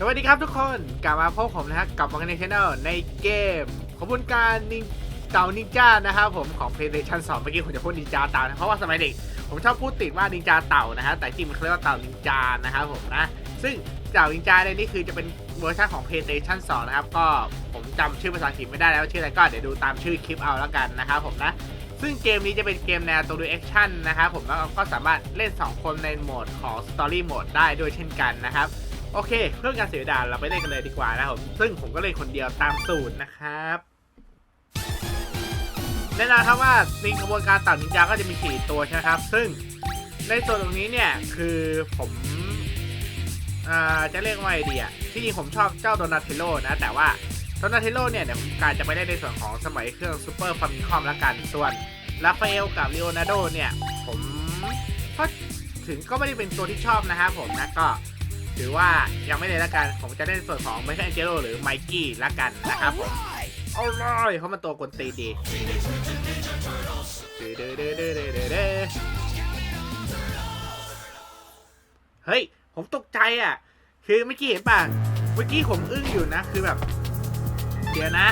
สวัสดีครับทุกคนกลับมาพบผมนะฮะกับวังในช anel ในเกมขบวนการนิงเต่านินจานะครับผมของ PlayStation 2 เมื่อกี้ผมจะพูดนินจาเต่านะเพราะว่าสมัยเด็กผมชอบพูดติดว่านินจาเต่านะฮะแต่จริงมันเรียกว่าเต่านินจานะครับผมนะซึ่งเต่านินจาในนี้คือจะเป็นเวอร์ชันของ PlayStation 2 นะครับก็ผมจำชื่อภาษาอังกฤษไม่ได้แล้วชื่ออะไรก็เดี๋ยวดูตามชื่อคลิปเอาแล้วกันนะครับผมนะซึ่งเกมนี้จะเป็นเกมแนวตัวดูแอคชั่นนะครับผมแล้วก็สามารถเล่น 2 คนในโหมดของ Story Mode ได้ด้วยเช่นกันนะครับ โอเคเพื่องการเสียเวลาเราไปเล่นกันเลยดีกว่านะครับซึ่งผมก็เล่นคนเดียวตามสูตรนะครับแน่นอนครับว่าในกระบวนการตัดนินจาก็จะมี 4 ตัวใช่ไหมครับ ซึ่งในส่วนตรงนี้เนี่ยคือผมอ่าจะเรียกว่าไอเดียที่จริงผมชอบเจ้าโดนาเทโลนะ แต่ว่าโดนาเทโลเนี่ยเดี๋ยวผมการจะไปได้ในส่วนของสมัยเครื่องซูเปอร์ฟามิคอมละกันส่วนราฟาเอลกับเลโอนาร์โดเนี่ย ผมก็ถึงก็ไม่ได้เป็นตัวที่ชอบนะครับผมนะก็ ถือว่ายังไม่ได้ละกัน ผมจะเล่นส่วนของไมเคิลแองเจโลหรือไมกี้ละกันนะครับผมเอาเลยเขามาตัวกนตีดีเฮ้ย ผมตกใจอะ คือเมื่อกี้เห็นป่ะ เมื่อกี้ผมอึ้งอยู่นะ คือแบบ เดี๋ยวนะ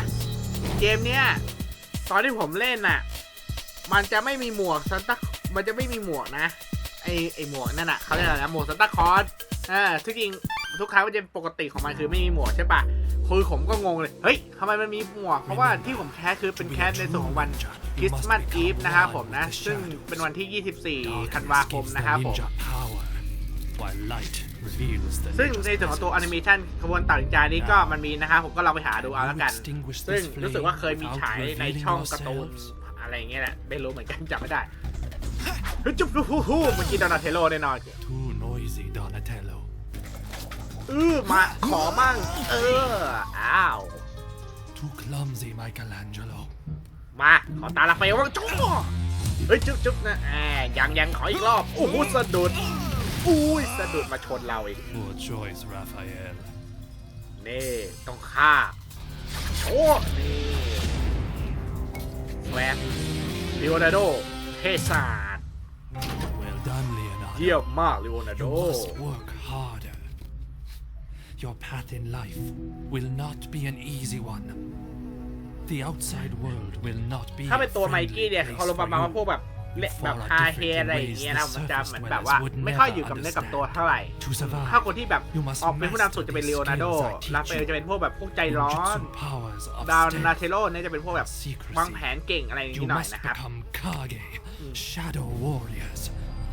เกมเนี้ย ตอนที่ผมเล่นน่ะ มันจะไม่มีหมวกซันต้ามันจะไม่มีหมวกนะ ไอไอหมวกนั่นน่ะเขาเรียกอะไรนะหมวกซันต้าคลอส อ่าทุกจริงทุกครั้งมันจะปกติของมันคือไม่มีหมวกใช่ปะคือผมก็งงเลย เฮ้ยทำไมมันมีหมวก เพราะว่าที่ผมแคสคือเป็นแคสในส่วนของวันคริสต์มาสอีฟนะครับผมนะ ซึ่งเป็นวันที่ 24 ธันวาคมนะครับผม ซึ่งในส่วนของตัวแอนิเมชันขบวนต่างจานี้ก็มันมีนะครับผมก็ลองไปหาดูเอาแล้วกัน ซึ่งรู้สึกว่าเคยมีฉายในช่องการ์ตูนอะไรอย่างเงี้ยแหละ ไม่รู้เหมือนกันจำไม่ได้เฮ้ยจุ๊บฮู้ฮู้เมื่อกี้โดนาเทโลแน่นอน ออมาขอมั่ง เออ อ้าว Too clumsy, Michelangelo. มาขอตาลาเฟลบ้างจ้าเฮ้ยจุ๊บจุ๊บนะแอบยังยังขออีกรอบ โอ้โหสะดุด อุ้ยสะดุดมาชนเราอีก Poor choice, Raphael. นี่ต้องฆ่าโชว์นี่แวบลีโอนาร์โดเทศาสตร์ Well done, Leonardo. เยี่ยมมากลีโอนาร์โด You must work harder. Your path in life will not be an easy one. The outside world will not be ถ้าเป็นตัว a ไมกี้เนี่ย friendly เขาลง place มา for ว่าพวก you. แบบเละแบบฮาเฮอะไรอย่างเงี้ยนะมันจะเหมือนแบบว่า ไม่ค่อยอยู่กับเนื้อกับตัวเท่าไหร่ To survive, ถ้าคนที่แบบ you must ออกเป็นผู้นำสุดจะเป็น master เลโอนาร์โด the skills I teach ลาเฟลจะเป็นพวกแบบพวกใจร้อน Jujutsu powers of ดาวนา stealth. เทโลเนี่ยจะเป็นพวกแบบวางแผนเก่งอะไรอย่าง You นี้หน่อย must นะครับ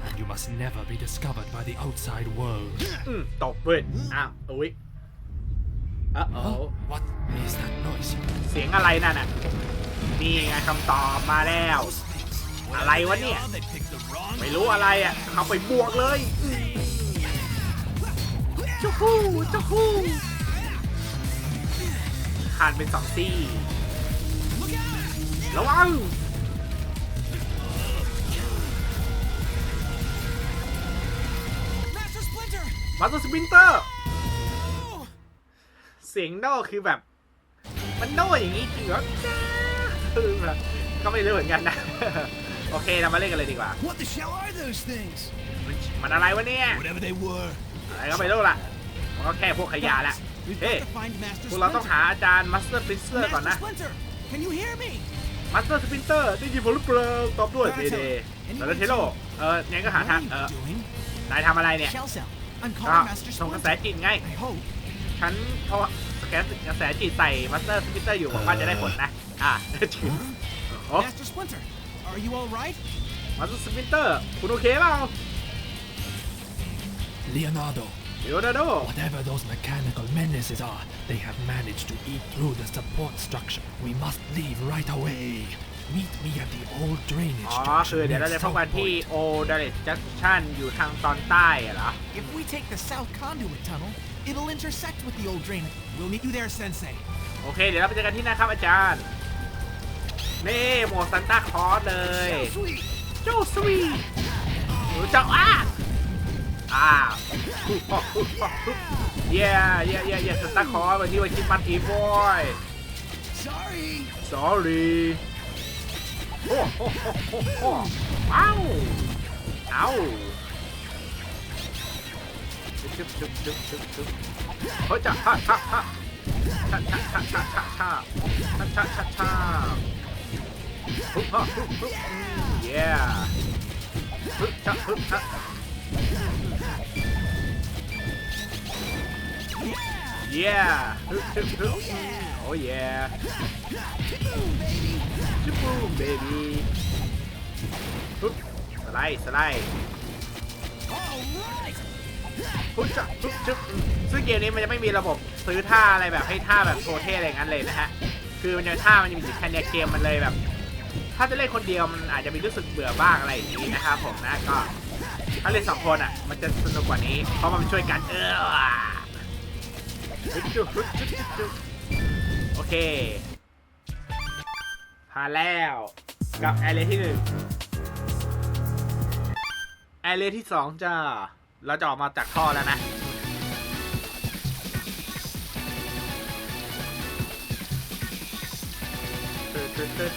become Kage, shadow warriors, and you must never be discovered by the outside world. อืมตบเว้ยอ้าวอุ้ยเออโอ้ Huh? What is that noise? เสียงอะไรนั่นน่ะ นี่ไงคำตอบมาแล้ว อะไรวะเนี่ย ไม่รู้อะไรอะ เข้าไปบวกเลยอืมจุกฮู้จุกฮู้ขาดเป็นสองซี่ ระวัง Splinter! มาสเตอร์สปินเตอร์เสียงโน่คือแบบ มันโน่อย่างนี้จริงเหรอคือแบบก็ไม่รู้เหมือนกันนะ โอเคเรามาเล่นกันเลยดีกว่า What the hell are those things? มันมันอะไรวะเนี่ย Whatever they were. อะไรก็ไม่รู้ล่ะมันก็แค่พวกขยะแหละ We've Hey, got to find Master พวกเราต้อง Splinter. หาอาจารย์มาสเตอร์ฟิสเ e อร์ก่อนนะ Master Splinter! Can you hear me? มาสเตอร์สปินเตอร์ได้ยินผมหรือเปล่าตอบด้วยเดเดแล้วเทโลเอองั้นก็หา What ทาง are เออ you doing? นายทำอะไรเนี่ย Shell Cell. I'm ก็ calling Master ส่งกระแส Splinter. จิตไง I hope. ฉันโทรสแกนกระแสจิตใส่มาสเตอร์สปินเตอร์อยู่หวังว่าจะได้ผลนะ อะโอ้ Master Splinter, are you all right? มาสเตอร์สปินเตอร์คุณโอเคเปล่า Leonardo, เดี๋ยวนะโด whatever those mechanical menaces are, they have managed to eat through the support structure. We must leave right away. Meet me at the old drainage อ๋อ junction คือเดี๋ยวเรา near จะพบกัน South ที่ Point. โอเดเรตจัคชั่นอยู่ทางตอนใต้อะเหรอ If we take the South Conduit Tunnel, it'll intersect with the old drain. We'll meet you there, Sensei. โอเค เดี๋ยวเราไปเจอกันที่นะครับอาจารย์ นี่หมวกซันต้าคลอสเลย Sweet. เจ้าสวีหนูเจ้าอ้าอ้าวปุ๊บปุ๊บปุ๊บปุ๊บเย้เย้เย้เย้ซันต้าคลอสวันนี้วันคริสต์มาสอีฟบอย Sorry. sorry 호호호호 아우 아우 쭉쭉쭉쭉쭉 허자 하하하 차차차차차차 차차차차 흑하 흑흑 예 흑차 흑차 예 흑흑흑 오예 ชิบูเบบี้ปุ๊บสไลด์สไลด์ปุ๊บจับปุ๊บจึ๊บซึ่งเกมนี้มันจะไม่มีระบบซื้อท่าอะไรแบบให้ท่าแบบโชว์เทอะไรงั้นเลยนะฮะ คือมันจะท่ามันจะมีสิทธิ์แค่เนี้ยเกมมันเลยแบบ ถ้าจะเล่นคนเดียวมันอาจจะมีรู้สึกเบื่อบ้างอะไรอย่างนี้นะครับผมนะก็ถ้าเล่นสองคนอะ มันจะสนุกกว่านี้ เพราะมันช่วยกันเออโอเค ผ่านแล้วกับแอเรียที่หนึ่งแอเรียที่สองจ้า เราจะออกมาจากท่อแล้วนะเตอ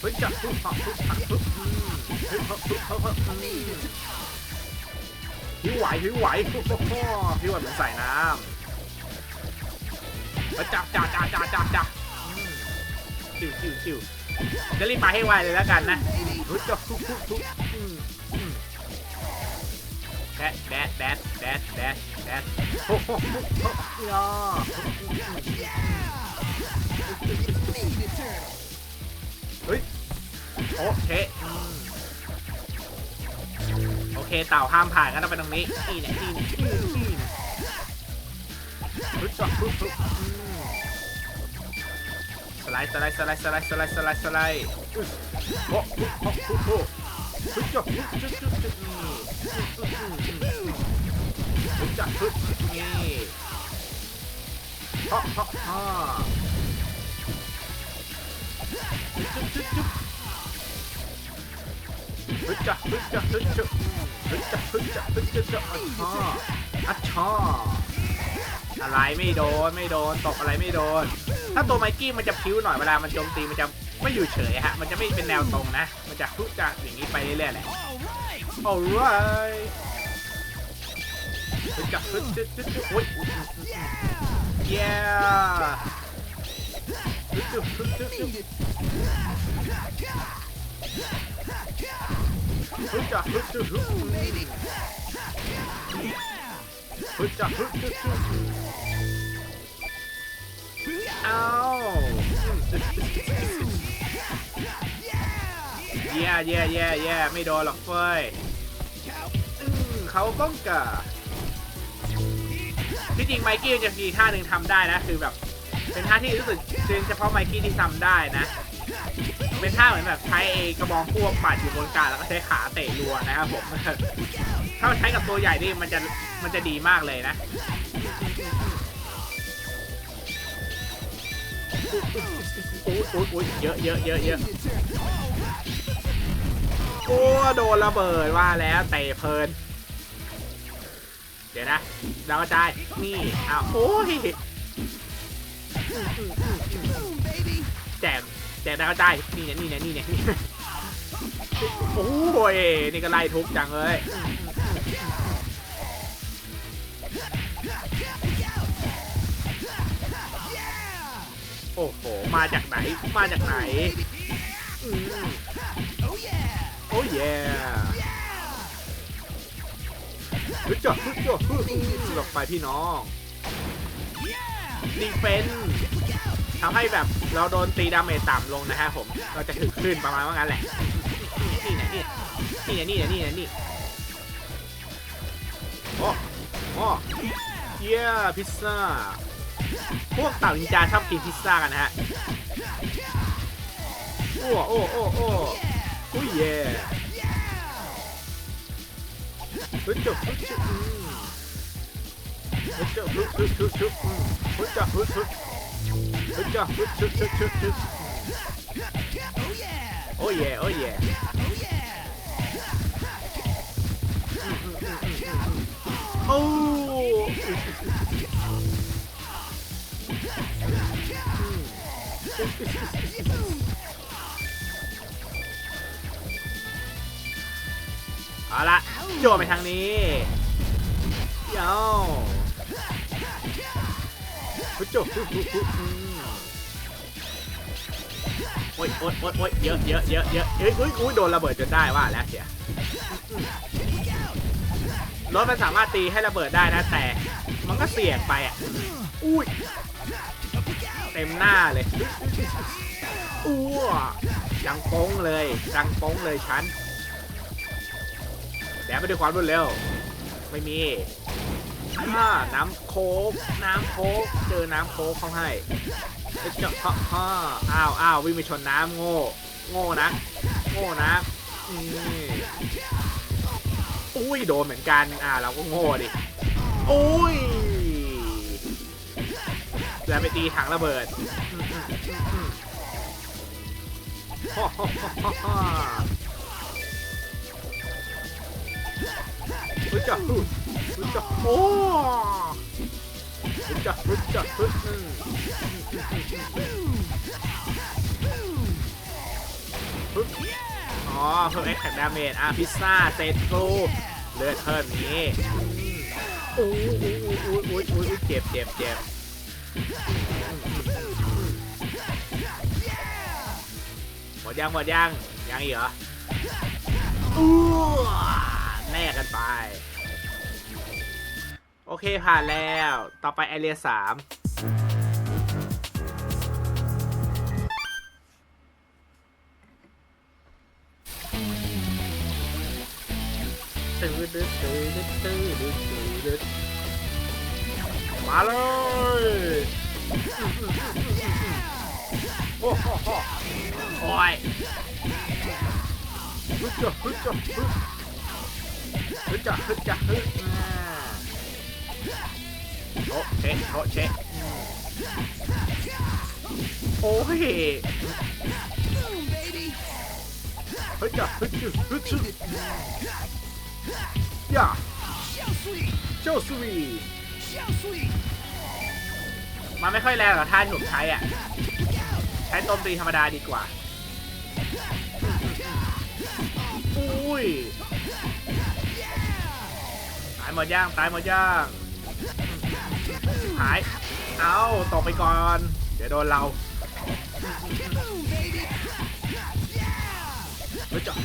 เฮ้ยจับปุ๊บผักปุ๊บผักปุ๊บอืมเฮ้ยผักปุ๊บผักปุ๊บอืมหิวไหวหิวไหวโอ้โหหิวไหวเหมือนใส่น้ำมาจับจับจับจับจับจับชิวชิวชิวจะรีบไปให้ไวเลยแล้วกันนะเฮ้ยจับทุบทุบทุบแดดแดดแดดแดดแดดแดดโอ้โหยอ ฮ้ยโอเคอโอเคเต่าห้ามผ่านกันต้องไปตรงนี้นี่เนี่ยนี่นี่ยนี่เนี่ยนี่เนี่ยทุบทุบทุบสไลด์สไลด์สไลด์สไลด์สไลด์สไลด์สไลด์โอ้โหโอ้โหโอ้โหทุบจับทุบจุบจุบจุบนี่อืมอืมอืมอืมทุบจับทุบนี่ฮ่าฮ่าฮ่า ฮึจับฮึจับฮึจับฮึจับฮึจับฮึจับจับอัชชาอัชชาอะไรไม่โดนไม่โดนตกอะไรไม่โดน ถ้าตัวไมกี้มันจะพิ้วหน่อยเวลามันโจมตีมันจะไม่อยู่เฉยฮะ มันจะไม่เป็นแนวตรงนะ มันจะทุกจะอย่างนี้ไปเรื่อยๆแหละ All right. alright ฮึดจับฮึดจับฮึดจับโอ้ย yeah ฮึดจับฮึดจับ ฮึจับฮึจับฮึฮึจับฮึดจับฮึด Booyah! เอ้า Yeah! แย่แย่แย่แย่ไม่โดนหรอกเฟ้ยเขาต้องกะที่จริงไมกี้จะมีท่าหนึ่งทำได้นะ คือแบบ เป็นท่าที่รู้สึกเป็นเฉพาะไมกี้ที่ทำได้นะ เป็นท่าเหมือนแบบใช้ไอ้กระบองพวกปัดอยู่บนกาแล้วก็ใช้ขาเตะรัวนะครับผม ถ้าใช้กับตัวใหญ่นี่มันจะมันจะดีมากเลยนะโอ้ยโอ้ยโอ้ยเยอะเยอะเยอะเยอะโอ้โดนระเบิดว่าแล้วเตะเพลิน เดี๋ยวนะดากระจายนี่อ้าวโอ้ย แจกแจกดาวกระจายนี่เนี่ยนี่เนี่ยนี่เนี่ยนี่โอ้ยนี่ก็ไล่ทุบจังเลยโอ้โห มาจากไหน มาจากไหนอืม Oh yeah! โอ้ยแย่ฮึดจ่อฮึดจ่อฮึดหลบไปพี่น้องดีเฟน ทำให้แบบเราโดนตีดาเมจต่ำลงนะฮะผม เราจะถึงขึ้นประมาณว่างั้นแหละ นี่นะนี่นี่นะนี่นะนี่นะนี่โอ้โอ้เย้พิซซ่า พวกเต่านินจาชอบกินพิซซ่ากันนะฮะ โอ้โอ้โอ้โอ้โอ้ยเย่ฮึดจุบฮึดจุบอืมฮึดจุบฮึดฮึดฮึดฮึดอืมฮึดจับฮึดฮึดฮึดจับ Good job. Good, good, good, good, good. Oh yeah, oh yeah. Oh yeah. Oh! เอาละโจมไปทางนี้เดี๋ยวพุชโจ อืมโอ๊ยโอ๊ยโอ๊ยโอ๊ยเยอะเยอะเยอะเยอะเอ้ยอุ้ยอุ้ยโดนระเบิดจนได้ว่าแล้วเสียรถมันสามารถตีให้ระเบิดได้นะแต่ มันก็เสี่ยงไปอะอุ้ยเต็มหน้าเลยอ้วยังโป้งเลยยังโป้งเลยฉันแดดไปด้วยความรวดเร็ว ไม่มีน้ำโค้กน้ำโค้กเจอน้ำโค้กเขาให้ เอ้ยเจาะฮ่าฮ่าอ้าวอ้าววิ่งไปชนน้ำโง่ โง่นะ โง่นะอุ้ยโดนเหมือนกัน อ่าเราก็โง่ดิ อุ้ยแล้วไปตีถังระเบิดอืมอืมอืมอืมฮ่าฮ่าฮ่าฮ่าฮ่าฮึจ้ะฮึฮึจ้ะโอ้ฮึจ้ะฮึจ้ะฮึอื อ๋อเพิ่มเอ็กแท็กดาเมจอะพิซซ่าเซตโกเลือดเพิ่มนี้อู้อู้อู้อู้อู้ยเจ็บเจ็บเจ็บหมดยังหมดยังยังอีกเหรออู้แน่กันไป โอเคผ่านแล้ว ต่อไปแอเรียสาม ตื้อดื้อตื้อดื้อตื้อดื้อตื้อดื้อมาเลยโอ้โหโอ้ยฮึดจ้ะฮึดจ้ะฮึดฮึดจ้ะฮึดจ้ะฮึดอ่าโอะเชะโอะเชะอืมโอ้ย Boom, baby. ฮึดจ้ะฮึดจ้ะฮึดจ้ะ ย่า So sweet. เจ้าสวี So sweet. มันไม่ค่อยแรงหรอกท่าที่ผมใช้อะ ใช้โจมตีธรรมดาดีกว่า อุ้ย ตายหมดย่าง ตายหมดย่าง หาย เอาตกไปก่อน เดี๋ยวโดนเรา Boom, baby. เฮ้จับ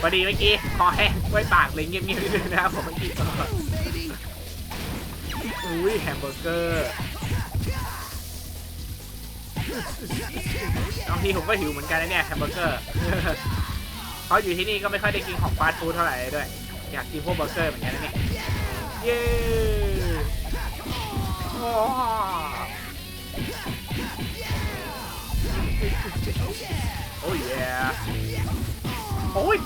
พอดีเมื่อกี้คอแห้งไว้ปากเลยเงียบๆนิดนึงนะครับผมเมื่อกี้อุ้ยแฮมเบอร์เกอร์บางทีผมก็หิวเหมือนกันนะเนี่ยแฮมเบอร์เกอร์เพราะอยู่ที่นี่ก็ไม่ค่อยได้กินของฟาสต์ฟู้ดเท่าไหร่ด้วย อยากกินพวกเบอร์เกอร์เหมือนกันนะเนี่ยเย้โอ้ย โอ้ย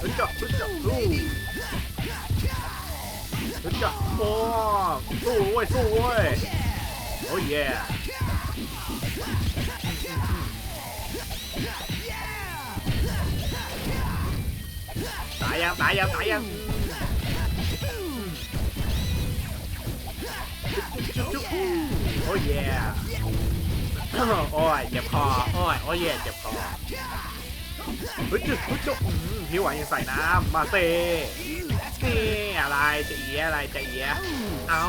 ฮึจับฮึจับสู้ฮึจับโอ้สู้เว้ยสู้เว้ยโอ้ย yeah ตายยังตายยังตายยังจุ๊บจุ๊บโอ้ย yeah โอ้ยเจ็บคอโอ้ยโอ้ย yeah เจ็บคอฮ้ยจุ๊บจุ๊บพี่หวานยังใส่น้ำมาเซ่นี่อะไรจะเอียอะไรจะเอียเอา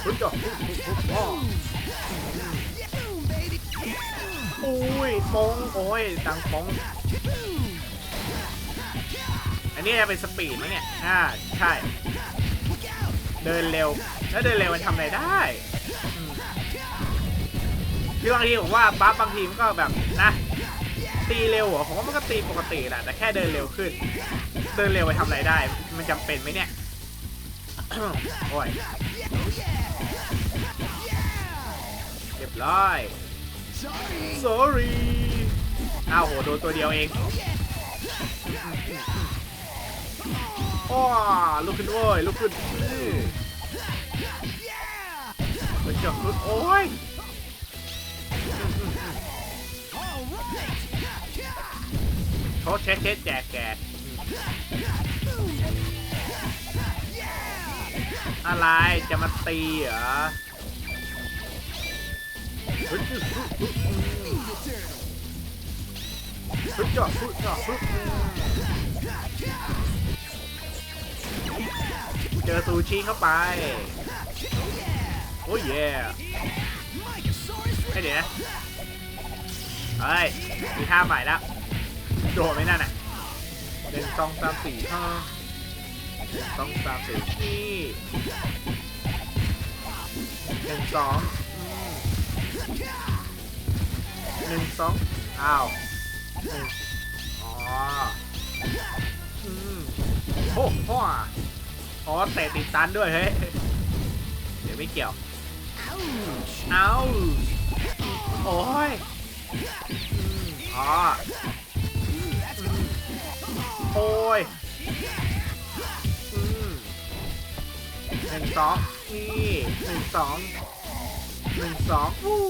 เฮ้ยจุ๊บจุ๊บจุ๊บจุ๊บอุ้ยปงโอ้ยดังปงอันนี้จะเป็นสปีดไหมเนี่ยอ่าใช่ เดินเร็ว แล้วเดินเร็วมันทำอะไรได้คือบางทีผมว่าบัฟบางทีมันก็แบบนะตีเร็วเหรอผมว่ามันก็ตีปกติแหละแต่แค่เดินเร็วขึ้น เดินเร็วไปทำอะไรได้ มันจำเป็นไหมเนี่ยโอ้ยเรียบร้อย sorry อ้าวโหโดนตัวเดียวเองอ้อลุกขึ้นโว้ยลุกขึ้น อื้อมันจะลุกโอ้ยเขาเช็ดเช็ดแจกแกกอะไรจะมาตีเหรอเฮ้ยฮึฮึฮึจ่อฮึจ่อฮึเจอซูชิเข้าไป โอ้ยเย่ให้เดี๋ยวนะเฮ้ย มีท่าใหม่แล้ว โดดไหมนั่นน่ะหนึ่งสองสามสี่ห้าหนึ่งสองสามสี่นี่หนึ่งสองหนึ่งสองอ้าวหนึ่งอ๋ออืมโอ้โหอ๋อเตะติดตันด้วยเฮ้ย เดี๋ยวไม่เกี่ยว เอาโอ้ยอ๋อโอ้ยหนึ่งสองนี่หนึ่งสองหนึ่งสองอู้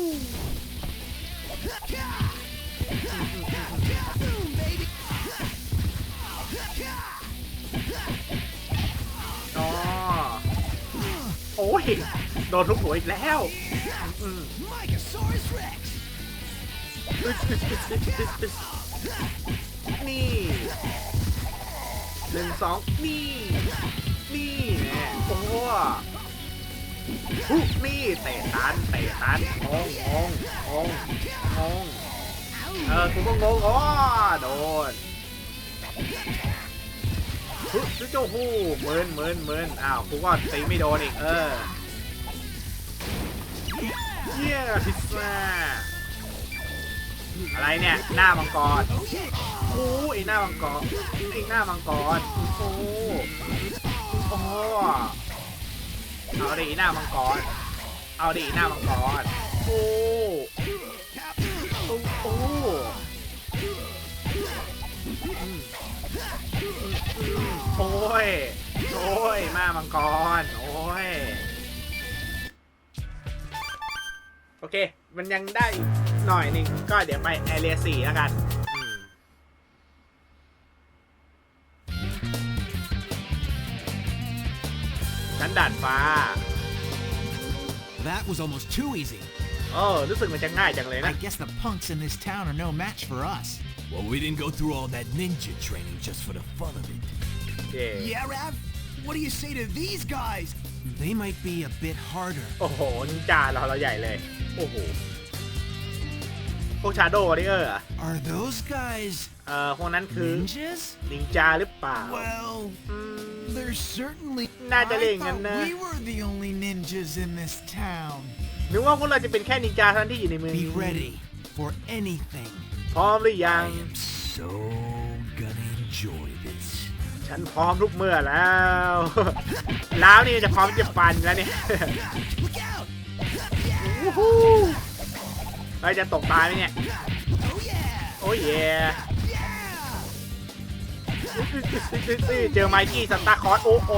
อ๋อโอ้ย โดนทุกหัวอีกแล้วนี่หนึ่งสองนี่ นี่แน่โอ้โหนี่เตะตันเตะตันององององเออกูก็งงอ๋อโดนฮึกจุ๊จู้หูเมินเหมือนเหมือนอ้าวกูก็ตีไม่โดนอีกเออ เยี่ยพิซซ่าอะไรเนี่ย หน้ามังกรโอ้ไอหน้ามังกรไอหน้ามังกรโอ้โอ้เอาดิหน้ามังกร เอาดิหน้ามังกร โอ้โอ้โอ้โอ้ย โอ้ยหน้ามังกร โอ้ย โอเค มันยังได้อีกหน่อยหนึ่งก็เดี๋ยวไปแอเรียสี่แล้วกันอืมชั้นด่านฟ้า That was almost too easy. โอ้รู้สึกมันจะง่ายจังเลย I นะ guess the punks in this town are no match for us. Well, we didn't go through all that ninja training just for the fun of it. เย่ Yeah, Rav? What do you say to these guys? They might be a bit harder. โอ้โหนินจาเราเราใหญ่เลย โอ้โห พวกชาโดว์นี่เออ Are those guys เอ่อพวกนั้นคือ ninjas? นินจาหรือเปล่า Well, อืม they're certainly. Nah, I Daling, thought and, uh, we were the only ninjas in this town. นึกว่าพวกเราจะเป็นแค่นินจาเท่านั้นที่อยู่ในเมือง Be นี้ ready for anything. พร้อมหรือยัง I am so gonna enjoy this. ฉันพร้อมทุกเมื่อแล้ว แล้วนี่จะพร้อมจะฟันแล้วเนี่ยวู้ฮู้เราจะตกตายไหมเนี่ย โอ้ยเย่เจอไมกี้สตาร์คอร์สโอ้โห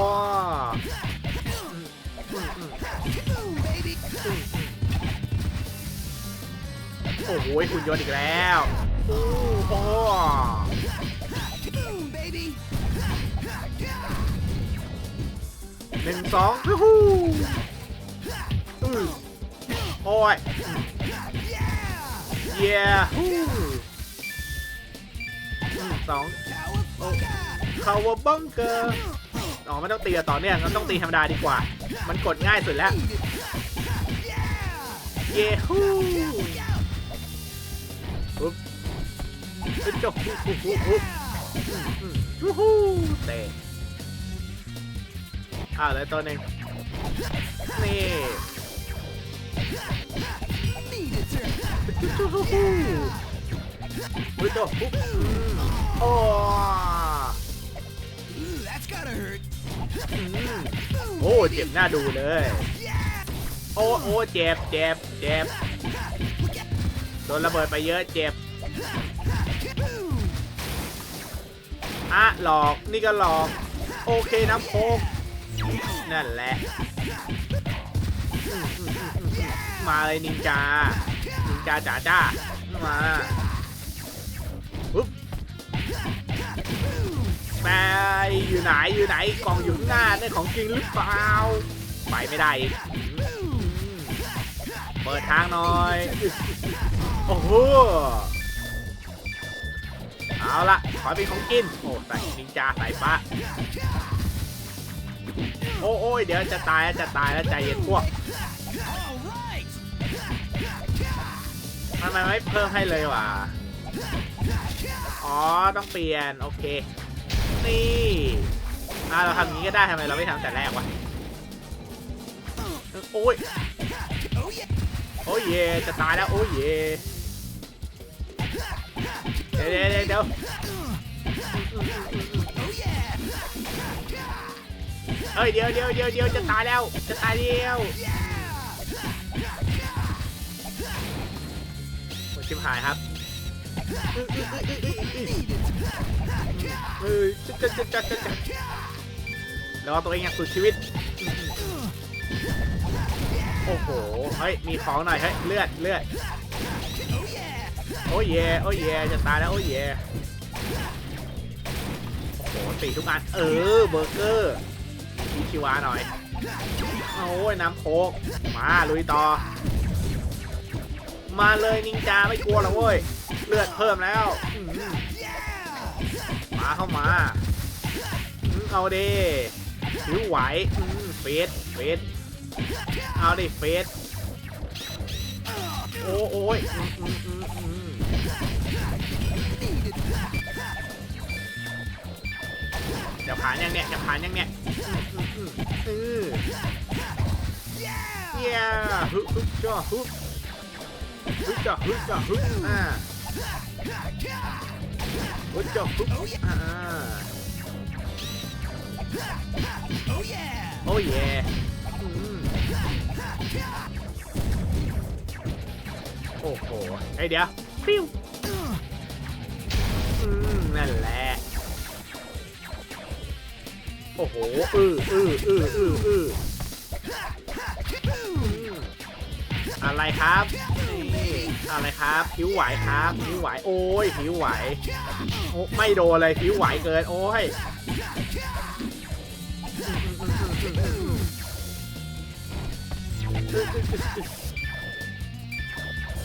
โอ้โหหุ่นยนต์อีกแล้ว โอ้โห นึ่งสองวู้ฮู้โอ้ยเย่ฮู้สอง Cowabunga! คาวบังเกอร์อ๋อไม่ต้องตีต่อเนื่องก็ต้องตีธรรมดาดีกว่า มันกดง่ายสุดแล้ว เย้ฮู้ปุ๊บเป็นจบปุ๊บปุ๊บปุ๊บปุ๊บอืมวู้ฮู้เตะ อ่าเลยตัวหนึ่งนี่ Need it, sir. จูฮู้ฮู้ปุ๊บจบปุ๊บอืมโอ้โอ้เจ็บหน้าดูเลย โอ้โอ้เจ็บเจ็บเจ็บโดนระเบิดไปเยอะเจ็บอะหลอกนี่ก็หลอก โอเคน้ำโคก นั่นแหละ มาเลยนินจา นินจาจ๋าจ้า มาปุ๊บไปอยู่ไหนอยู่ไหนกล่องอยู่ข้างหน้านี่ของจริงหรือเปล่า ไปไม่ได้อีกเปิดทางหน่อย โอ้โห เอาละขอเป็นของกิน โอ้ใส่นินจาใส่ปะ โอ้โอ้ยเดี๋ยวจะตายแล้วจะตายแล้วใจเย็นพวกทำไมไม่เพิ่มให้เลยวะอ๋อ ต้องเปลี่ยน โอเค นี่อ่าเราทำอย่างนี้ก็ได้ทำไมเราไม่ทำแต่แรกวะ โอ้ย โอ้ยเยจะตายแล้ว โอ้ยเยเดี๋ยวเดี๋ยวเดี๋ยว เฮ้ยเดี๋ยวเดี๋ยวเดี๋ยวเดี๋ยวจะตายแล้ว จะตายเดียวโอ้ชิบหายครับเฮ้ยจะจะจะจะจะจะรอตัวเองอย่างสุดชีวิต โอ้โห เฮ้ย มีของหน่อย เฮ้ย เลือดเลือดโอ้ยเย่โอ้ยเย่จะตายแล้วโอ้ยเย่โอ้โหตีทุกอัน เออ เบอร์เกอร์ มีชิวาหน่อย โอ้ยน้ำโคกมาลุยต่อ มาเลยนินจาไม่กลัวหรอกเว้ย เลือดเพิ่มแล้วมาเข้ามา เอาดิผิวไหวเฟสเฟสเอาดิเฟสโอ้โอ้ย จะผ่านยังเนี่ยจะผ่านยังเนี่ยอืออื้ออื้ออื้อเย้ฮึฮึจ้าฮึฮึจ้าฮึจ้าฮึอ่าฮึจ้าฮึอ่า Oh yeah. โอ้ยโอ้โหไอเดี๋ยวปิ้วนั่นแหละ โอ้โหอืออืออืออืออือออะไรครับ อะไรครับผิวไหวครับผิวไหวโอ้ยผิวไหวโอ้ไม่โดนเลยผิวไหวเกิน โอ้ย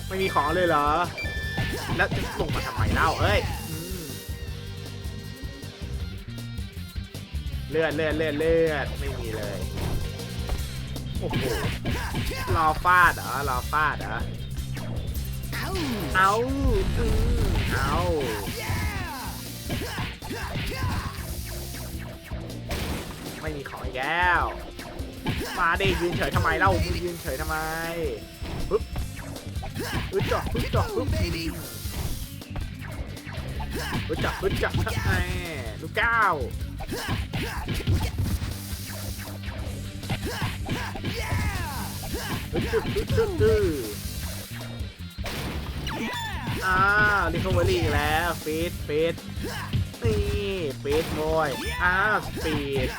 ไม่มีของเลยเหรอ แล้วจะส่งมาทำไมเล่าเอ้ย เลือดเลือดเลือดเลือดไม่มีเลยโอ้โหรอฟาดเหรอรอฟาดเหรอ Ow. เอาอืมเอาไม่มีของอีกแล้วมาดิยืนเฉยทำไมเล่ามึงยืนเฉยทำไมปึ๊บปึ๊บจ่อปึ๊บจ่อปึ๊บ Baby. ปึ๊บจ่อปึ๊บจ่อแหมลูกเก้า อ้าวรีคอเวอรี่อีกแล้วฟีดฟีดนี่ฟีดโวยอ้าวสปีด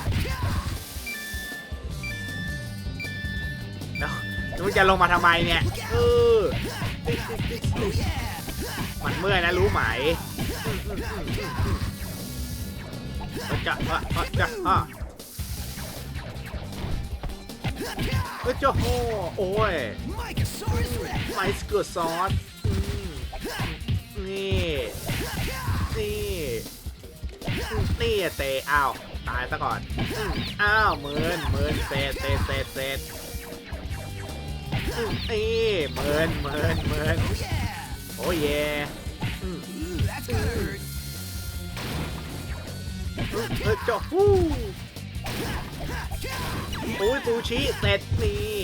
แล้วมึงจะลงมาทำไมเนี่ยเออมันเมื่อยนะรู้ไหม มอืมอืมอืมาจะอะอะจะอะเออจะโอ้โอ้ยไมสเกอร์ซอสนี่ นี่นี่เตะอ้าว ตายซะก่อน อ้าวเหมือนเหมือนเศษเศษเศษเศษอืมนี่เหมือนเหมือนเหมือนโอ้ยเย่ เออจาะฟู้โอ้ยปูชิเสร็จนี่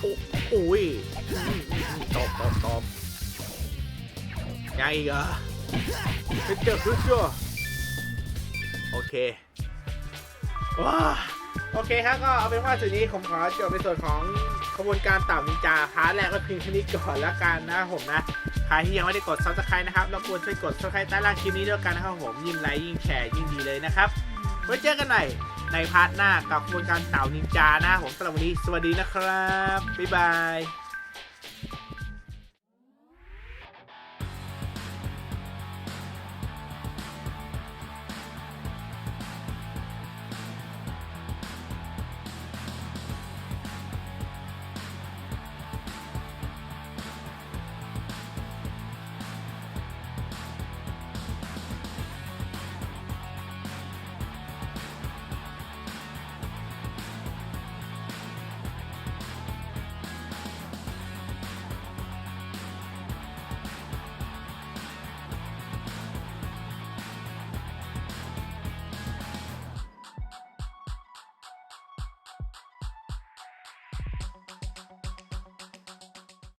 โอ้โอ้ยอืมอืมอืมตบตบตบไงกอะฮึดเจอฮึดเจอโอเคว้าโอเคครับก็เอาเป็นว่าจุดนี้ผมขอจบในส่วนของขบวนการต่านินจาพาร์ทแรกก็เพียงแค่นี้ก่อนล้วกันนะผมนะ ครที่ยังไม่ได้กด subscribe นะครับรบกวนช่วยกด subscribe ใต้ล่างคลิปนี้ด้วยกันนะครับผมยิ่งไลค์ยิ่งแชร์ยิ่งดีเลยนะครับไว้เจอกันใหม่ในพาร์ทหน้ากับขบวนการเต่านินจานะผมสำหรับวันนี้สวัสดีนะครับบ๊ายบาย